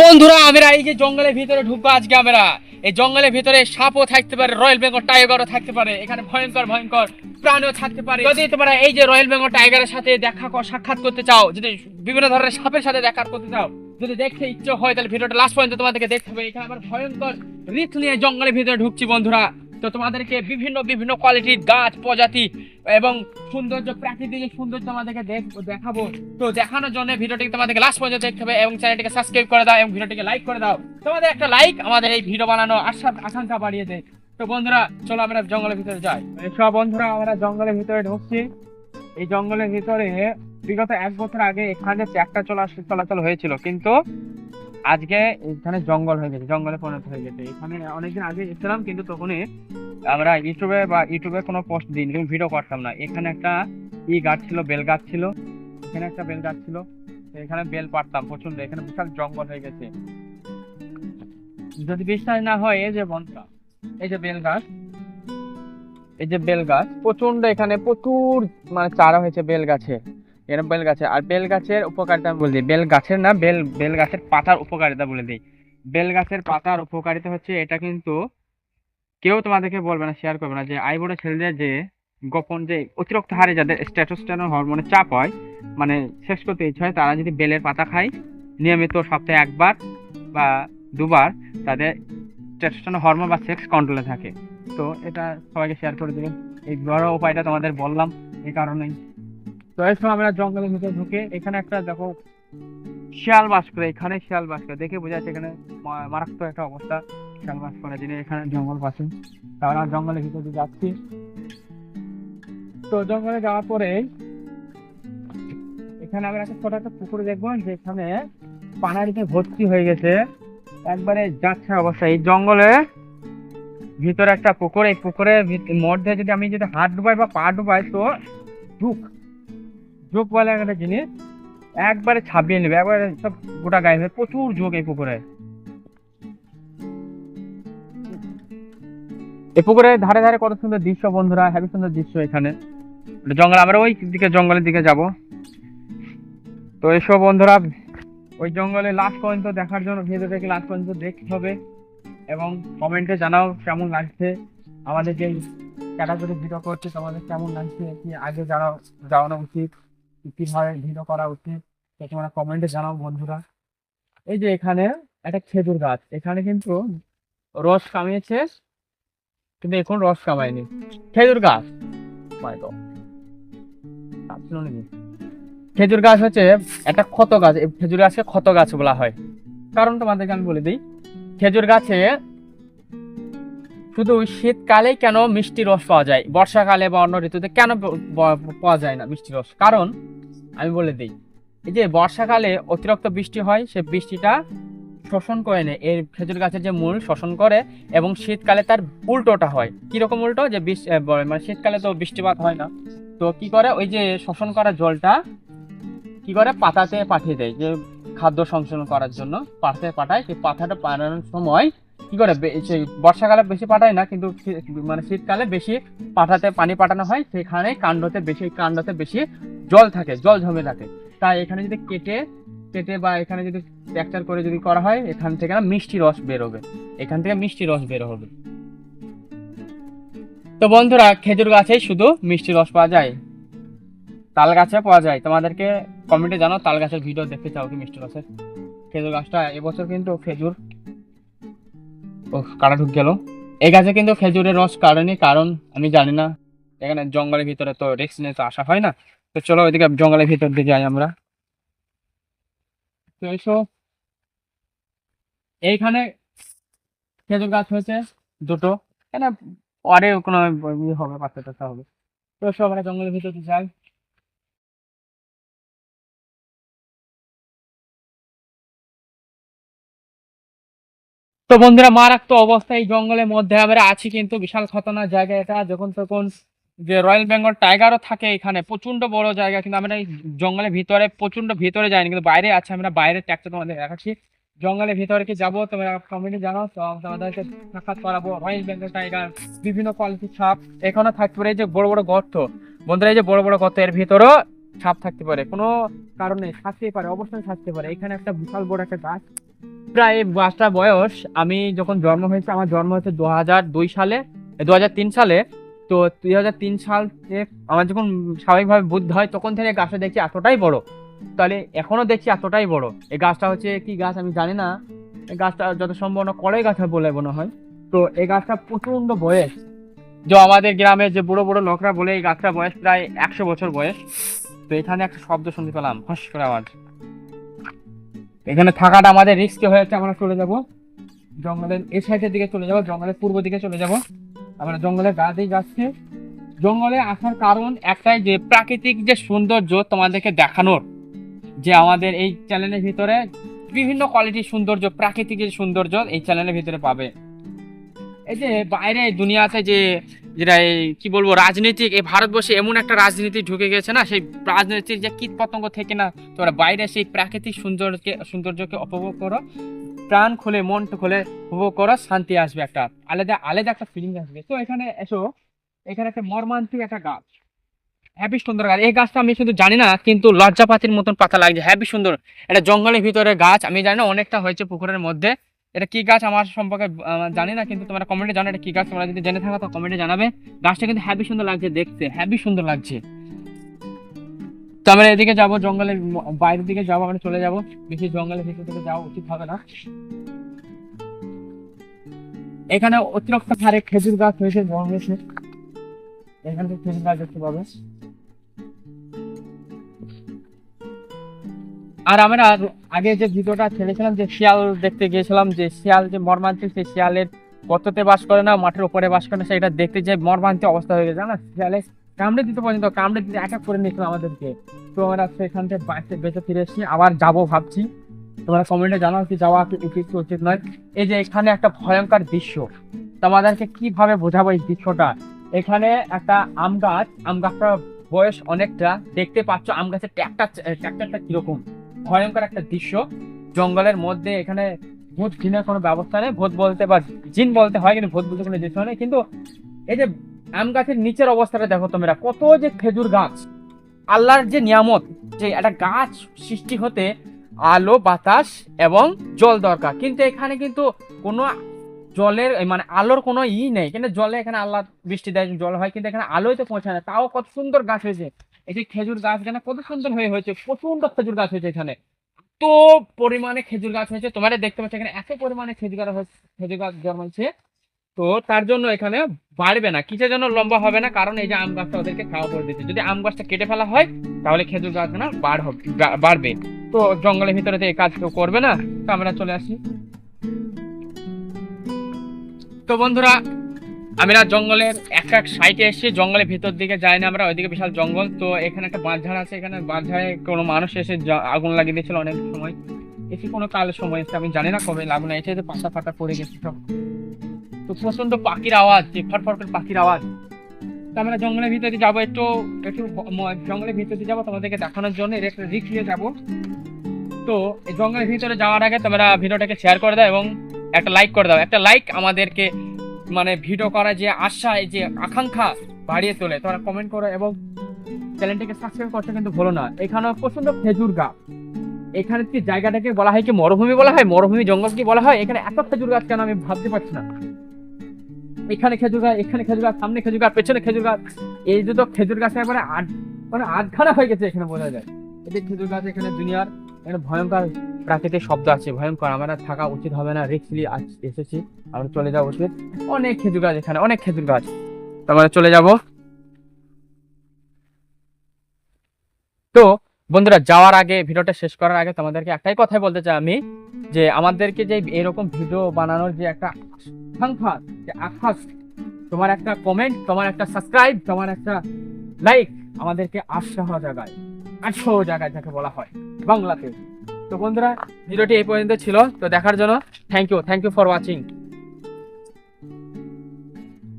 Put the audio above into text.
বন্ধুরা, আমরা এই যে জঙ্গলের ভিতরে ঢুকবো আজকে আমরা। এই জঙ্গলের ভিতরে সাপও থাকতে পারে, রয়্যাল বেঙ্গল টাইগারও থাকতে পারে, এখানে ভয়ঙ্কর ভয়ঙ্কর প্রাণীও থাকতে পারে। যদি তোমরা এই যে রয়্যাল বেঙ্গল টাইগারের সাথে দেখা সাক্ষাৎ করতে চাও, যদি বিভিন্ন ধরনের সাপের সাথে দেখা করতে চাও, যদি দেখতে ইচ্ছে হয়, তাহলে ভিডিওটা লাস্ট পর্যন্ত তোমাদেরকে দেখতে হবে। এখানে আমার ভয়ঙ্কর রিস্ক নিয়ে জঙ্গলের ভিতরে ঢুকছি বন্ধুরা। তো তোমাদেরকে বিভিন্ন বিভিন্ন কোয়ালিটির গাছ, প্রজাতি এবং সৌন্দর্য, প্রাকৃতিক সৌন্দর্য তোমাদেরকে দেখ- দেখাবো। তো দেখানোর জন্য ভিডিওটিকে তোমাদেরকে লাস্ট পর্যন্ত দেখতে হবে এবং চ্যানেলটিকে সাবস্ক্রাইব করে দাও এবং ভিডিওটিকে লাইক করে দাও। তোমাদের একটা লাইক আমাদের এই ভিডিও বানানো আশা আকাঙ্ক্ষা বাড়িয়ে দেয়। তো বন্ধুরা, চলো আমরা জঙ্গলের ভিতরে যাই। সব বন্ধুরা, আমরা জঙ্গলের ভিতরে ঢুকছি। এই জঙ্গলের ভিতরে বিগত এক বছর আগে এখানে ট্র্যাক্টর চলা চলাচল হয়েছিল। কিন্তু আজকে এখানে জঙ্গল হয়ে গেছে, জঙ্গলে পরিণত হয়ে গেছে। এখানে অনেকদিন আগে এসেছিলাম, কিন্তু তখনই আমরা ইউটিউবে বা ইউটিউবে কোনো পোস্ট দিন ভিডিও করতাম না। এখানে একটা ই গাছ ছিল, বেল গাছ ছিল। এখানে একটা বেল গাছ ছিল, এখানে বেল পারতাম প্রচণ্ড এখানে বিশাল জঙ্গল হয়ে গেছে। যদি বিশ্বাস না হয়, এই যে বনটা, এই যে বেল গাছ, এই যে বেল গাছ প্রচণ্ড এখানে প্রচুর মানে চারা হয়েছে বেল গাছে। এরকম বেল গাছে আর বেল গাছের উপকারিতা বলে দিই। বেল গাছের না, বেল বেল গাছের পাতার উপকারিতা বলে দিই। বেল গাছের পাতার উপকারিতা হচ্ছে এটা কিন্তু কেউ তোমাদেরকে বলবে না শেয়ার করবে না যে আইবুড়ো ছেলেদের যে গোপন যে অতিরিক্ত হারে যাদের স্ট্যাটোস্টেরন হরমোনের চাপ হয় মানে শেষ করতে ইচ্ছে হয়, তারা যদি বেলের পাতা খায়, নিয়মিত সপ্তাহে একবার বা দুবার তাদের স্ট্যাটোস্টেরন হরমোন বা সেক্স কন্ট্রোলে থাকে। তো এটা সবাইকে শেয়ার করে দেবেন এই বড় উপায়টা তোমাদের বললাম, এই কারণেই। আমরা জঙ্গলের ভিতরে ঢুকে, এখানে একটা দেখো শিয়াল বাস করে, এখানে শিয়াল বাস করে। দেখে বোঝা যাচ্ছে এখানে মারাত্মক একটা অবস্থা, শিয়াল বাস করে। যিনি এখানে জঙ্গল পাশে তাহলে আমরা জঙ্গলের ভিতরে যাচ্ছি। তো জঙ্গলে যাওয়ার পরে এখানে আমরা একটা ছোট একটা পুকুর দেখব, যেখানে পানারিতে ভর্তি হয়ে গেছে। একবারে যাচ্ছে অবস্থা। এই জঙ্গলে ভিতরে একটা পুকুর, এই পুকুরের মধ্যে যদি আমি যদি হাত ডুবাই বা পা ডুবাই, তো ঝুঁক ঝুঁক বলে একটা জিনিস, একবারে ছাপিয়ে নেবে, একবারে সব গোটা গায়ে প্রচুর ঝোঁক এই পুকুরে। এই পুকুরের ধারে ধারে কত সুন্দর দৃশ্য বন্ধুরা, হেবি সুন্দর দৃশ্য এখানে। জঙ্গল, আমরা ওই দিকে জঙ্গলের দিকে যাব। তো এসব বন্ধুরা, ওই জঙ্গলে লাস্ট পর্যন্ত দেখার জন্য ভিডিওটাকে লাস্ট পর্যন্ত দেখতে হবে। এবং কমেন্টে জানাও কেমন লাগছে। আমাদের যে ক্যাটাগরি ভিডিও করছে, তোমাদের কেমন লাগছে, কি আগে জানাও, জানানো উচিত। কি কীভাবে ভিডিও করা উচিত তো তোমরা কমেন্টে জানাও বন্ধুরা। এই যে এখানে একটা খেজুর গাছ, এখানে কিন্তু রস কামিয়েছে। কিন্তু এখন রস কামায়নি। খেজুর গাছ. খেজুর গাছ হচ্ছে একটা ক্ষত গাছ খেজুর গাছকে ক্ষত গাছ বলা হয়। কারণ তোমাদেরকে আমি বলে দিই, খেজুর গাছে শুধু শীতকালেই কেন মিষ্টি রস পাওয়া যায়? বর্ষাকালে বা অন্য ঋতুতে কেন পাওয়া যায় না মিষ্টি রস? কারণ আমি বলে দিই এই যে বর্ষাকালে অতিরিক্ত বৃষ্টি হয় সে বৃষ্টিটা শোষণ করে নেয়। এর খেজুর গাছের যে মূল শোষণ করে এবং শীতকালে তার উল্টোটা হয়। কীরকম উল্টো? যে বৃষ- আহ, ব- মানে শীতকালে তো বৃষ্টিপাত হয় না। তো কি করে? ওই যে শোষণ করা জলটা কি করে? পাতাতে পাঠিয়ে দেয়। যে খাদ্য সংশোধন করার জন্য পাতাতে পাঠায়। সেই পাতাটা পাঠানোর সময় কি করে? বর্ষাকালে বেশি পাঠায় না, কিন্তু মানে শীতকালে বেশি পাঠাতে, পানি পাঠানো হয়, সেখানে কাণ্ডতে বেশি কাণ্ডতে বেশি জল থাকে, জল জমে থাকে। তাই এখানে যদি কেটে কেটে বা এখানে যদি ট্র্যাকচার করে যদি করা হয়, এখান থেকে না মিষ্টি রস বেরোবে। এখান থেকে মিষ্টি রস বের হবে। তো বন্ধুরা, খেজুর গাছে শুধু মিষ্টি রস পাওয়া যায়। তাল গাছে পাওয়া যায়। তোমাদেরকে কমেন্টে জানাও, তাল গাছের ভিডিও দেখতে চাও কি মিষ্টি রসের? খেজুর গাছটা এবছর কিন্তু খেজুর কাটা ঢুক গেল? এই গাছে কিন্তু খেজুরের রস কাটেনি কারণ আমি জানি না। এখানে জঙ্গলের ভিতরে তো রিক্স নিয়ে তো আসা হয় না। তো চলো ওইদিকে জঙ্গলের ভিতর দিয়ে যাই আমরা। এইখানে খেজুর গাছ হয়েছে দুটো। এখানে পরে কোনো ইয়ে হবে, পাতা টাতা হবে। তো এসো আমরা জঙ্গলের ভিতর যাই। তো বন্ধুরা, মারাত্মক অবস্থা এই জঙ্গলের মধ্যে। আমরা আছি কিন্তু বিশাল খতরনাক জায়গা এটা। যখন তখন যে রয়্যাল বেঙ্গল টাইগারও থাকে এখানে প্রচণ্ড বড় জায়গা। কিন্তু আমরা এই জঙ্গলের ভিতরে প্রচণ্ড ভিতরে যাইনি। কিন্তু বাইরে আছে আমরা, বাইরে ট্যাক্সটা তোমাদের দেখাচ্ছি। জঙ্গলের ভিতরে কি যাব তোমরা কমেন্টে জানাও। তো তোমাদেরকে সাক্ষাৎ করাবো। রয়্যাল বেঙ্গল টাইগার বিভিন্ন কোয়ালিটির সাপ। এখানে থাকতে পারে এই যে বড় বড় গর্ত। বন্ধুরা, এই যে বড় বড় গর্ত, এর ভিতরেও সাপ থাকতে পারে। কোনো কারণে থাকতেই পারে, অবশ্যই থাকতে পারে। এখানে একটা বিশাল বড় একটা গাছ। প্রায় গাছটার বয়স, আমি যখন জন্ম হয়েছে, আমার জন্ম হয়েছে দু হাজার দুই সালে দু হাজার তিন সালে। তো দুই হাজার তিন সাল আমার যখন স্বাভাবিকভাবে বুদ্ধি হয়, তখন থেকে গাছটা দেখছি এতটাই বড়। তাহলে এখনও দেখছি এতটাই বড়। এই গাছটা হচ্ছে কি গাছ আমি জানি না। এই গাছটা যত সম্ভব কড়াই গাছ বলে মনে হয়। তো এই গাছটা প্রচণ্ড বয়স। যে আমাদের গ্রামে যে বড় বড় লোকরা বলে এই গাছটা বয়স প্রায় একশো বছর বয়স। তো এখানে একটা শব্দ শুনতে পেলাম। হস করে আওয়াজ। এখানে থাকাটা আমাদের রিস্কে যাচ্ছে, আমরা চলে যাব জঙ্গলের এই সাইডের দিকে চলে যাব, জঙ্গলের পূর্ব দিকে চলে যাব। আমরা জঙ্গলের গা দিয়ে যাচ্ছি। জঙ্গলে আসার কারণ একটাই যে, প্রাকৃতিক যে সৌন্দর্য তোমাদেরকে দেখানোর, যে আমাদের এই চ্যানেলের ভিতরে বিভিন্ন কোয়ালিটির সৌন্দর্য প্রাকৃতিক যে সৌন্দর্য এই চ্যানেলের ভিতরে পাবে। এই যে বাইরে দুনিয়াতে যে যেটা কি বলব, রাজনীতিক, এই ভারতবর্ষে এমন একটা রাজনীতি ঢুকে গেছে না, সেই রাজনীতির যে কীট পতঙ্গ থেকে না তোমরা বাইরে সেই প্রাকৃতিক সৌন্দর্যকে সৌন্দর্যকে উপভোগ করো, প্রাণ খুলে, মন খুলে উপভোগ করো, শান্তি আসবে একটা আলাদা আলাদা একটা ফিলিং আসবে। তো এখানে এসো, এখানে একটা মর্মান্তিক একটা গাছ। হ্যাপি সুন্দর গাছ। এই গাছটা আমি শুধু জানি না, কিন্তু লজ্জাপাতির মতন পাতা লাগছে। হ্যাপি সুন্দর। এটা জঙ্গলের ভিতরে গাছ, আমি জানি না, অনেকটা হয়েছে পুকুরের মধ্যে। এটা কি গাছ আমার সম্পর্কে জানি না কিন্তু তোমরা কমেন্টে জানো এটা কি গাছ তোমরা যদি জেনে থাকো তো কমেন্টে জানাবে। গাছটা কিন্তু হ্যাপি সুন্দর লাগছে দেখতে হ্যাপি সুন্দর লাগছে। তো আমরা এদিকে যাব জঙ্গলের বাইরের দিকে যাব আমরা চলে যাব। বেশি জঙ্গলের ভিতর থেকে যাওয়া উচিত হবে না। এখানে অতিরিক্ত হারে খেজুর গাছ হয়েছে জন্মেছে। এখানে খেজুর গাছ দেখতে পাবে। আর আমরা আগে যে ভিডিওটা ছেড়েছিলাম, যে শিয়াল দেখতে গিয়েছিলাম, যে শিয়াল যে মর্মান্তিক, সেই শিয়ালের গর্ততে বাস করে না, মাঠের উপরে বাস করে না, সেটা দেখতে যে মর্মান্তিক অবস্থা হয়ে গেছে না শিয়ালে কামড়ে দিতে পর্যন্ত, কামড়ে দিতে এক এক করে নিয়েছিল আমাদেরকে। তো আমরা সেখান থেকে বাঁচতে বেঁচে ফিরে এসেছি, আবার যাব ভাবছি। তোমরা কমেন্টে জানাও কি যাওয়া কি উচিত উচিত নয়। এই যে এখানে একটা ভয়ঙ্কর দৃশ্য, তোমাদেরকে কীভাবে বোঝাবো এই দৃশ্যটা? এখানে একটা আম গাছ, আম গাছটার বয়স অনেকটা, দেখতে পাচ্ছ আম গাছের ট্যাকটা ট্যাকটারটা কীরকম। ভয়ঙ্কর একটা দৃশ্য। জঙ্গলের মধ্যে এখানে ভূত জিনের কোনো ব্যবস্থা নেই। ভূত বলতে বা জিন বলতে হয়, কিন্তু ভূত বলতে কোনো দৃশ্য নেই কিন্তু এই যে আম গাছের নিচের অবস্থাটা দেখো তোমরা, কত যে খেজুর গাছ। আল্লাহর যে নিয়ামত, যে একটা গাছ সৃষ্টি হতে আলো, বাতাস এবং জল দরকার। কিন্তু এখানে কিন্তু কোনো জলের মানে আলোর কোনো ই নেই। কিন্তু জলে এখানে আল্লাহ বৃষ্টি দেয়, জল হয়, কিন্তু এখানে আলোই তো পৌঁছায় না। তাও কত সুন্দর গাছ হয়েছে। এই যে খেজুর গাছ এখানে কত সুন্দর হয়ে হয়েছে প্রচণ্ড খেজুর গাছ হয়েছে এখানে। তো পরিমাণে খেজুর গাছ হয়েছে, তোমরা দেখতে পাচ্ছ এখানে এত পরিমাণে খেজুর গাছ খেজুর গাছ জন্মাচ্ছে তো তার জন্য এখানে বাড়বে না, কিসের জন্য লম্বা হবে না, কারণ এই যে আম গাছটা ওদেরকে খাওয়া করে দিচ্ছে যদি আম গাছটা কেটে ফেলা হয়, তাহলে খেজুর গাছ না বাড় হবে বাড়বে। তো জঙ্গলের ভিতরে তো এই কাজ কেউ করবে না, তো আমরা চলে আসি। তো বন্ধুরা আমরা জঙ্গলের এক এক সাইডে এসে জঙ্গলের ভিতর দিকে যাই না, আমরা ওইদিকে বিশাল জঙ্গল। তো এখানে একটা বাঁধঝাড় আছে, এখানে বাঁধঝাড়ে কোনো মানুষ এসে আগুন লাগিয়ে দিয়েছিল অনেক সময়। এসে কোনো কাল সময় এসে আমি জানি না কবে আগুন এসে যে পাতা ফাটা পড়ে গেছে সব। তো প্রচণ্ড পাখির আওয়াজ, যে ফটফট করে পাখির আওয়াজ। তো আমরা জঙ্গলের ভিতরে যাব, একটু একটু জঙ্গলের ভিতরে যাব তোমাদেরকে দেখানোর জন্য, এর একটা রিক্স নিয়ে যাব। তো এই জঙ্গলের ভিতরে যাওয়ার আগে তোমরা ভিডিওটাকে শেয়ার করে দাও এবং একটা লাইক করে দাও। একটা লাইক আমাদেরকে মানে ভিডিও করার যে আশা যে আকাঙ্ক্ষা বাড়িয়ে তোলে। তোমরা কমেন্ট করো এবং চ্যানেলটিকে সাবস্ক্রাইব করতে কিন্তু ভুলো না। এখানে প্রচণ্ড খেজুর গাছ। এখানে কি জায়গাটাকে বলা হয় কি মরুভূমি বলা হয়? মরুভূমি জঙ্গল কি বলা হয়? এখানে এত খেজুর গাছ কেন আমি ভাবতে পারছি না। এখানে খেজুর গাছ, এখানে খেজুর গাছ, সামনে খেজুর গাছ, পেছনে খেজুর গাছ। এই তো খেজুর গাছ একবারে আট মানে আটখানা হয়ে গেছে এখানে বোঝা যায়। এই খেজুর গাছ, এখানে দুনিয়ার ভয়ঙ্কর প্রাকৃতিক শব্দ আছে, ভয়ঙ্কর। আমরা থাকা উচিত হবে না রিক্সলি এসেছি। আমরা চলে যাওয়া উচিত। অনেক খেজুর গাছ এখানে, অনেক খেজুর গাছ তো আমরা চলে যাব। তো বন্ধুরা, যাওয়ার আগে, ভিডিওটা শেষ করার আগে তোমাদেরকে একটাই কথাই বলতে চাই আমি, যে আমাদেরকে যে এরকম ভিডিও বানানোর যে একটা আকাঙ্ক্ষা, যে আকাশ, তোমার একটা কমেন্ট তোমার একটা সাবস্ক্রাইব তোমার একটা লাইক আমাদেরকে আশা জায়গায়। আটশো জায়গায় যাকে বলা হয়, বাংলাতে। তো বন্ধুরা, ভিডিওটি এই পর্যন্ত ছিল। তো দেখার জন্য thank you thank you for watching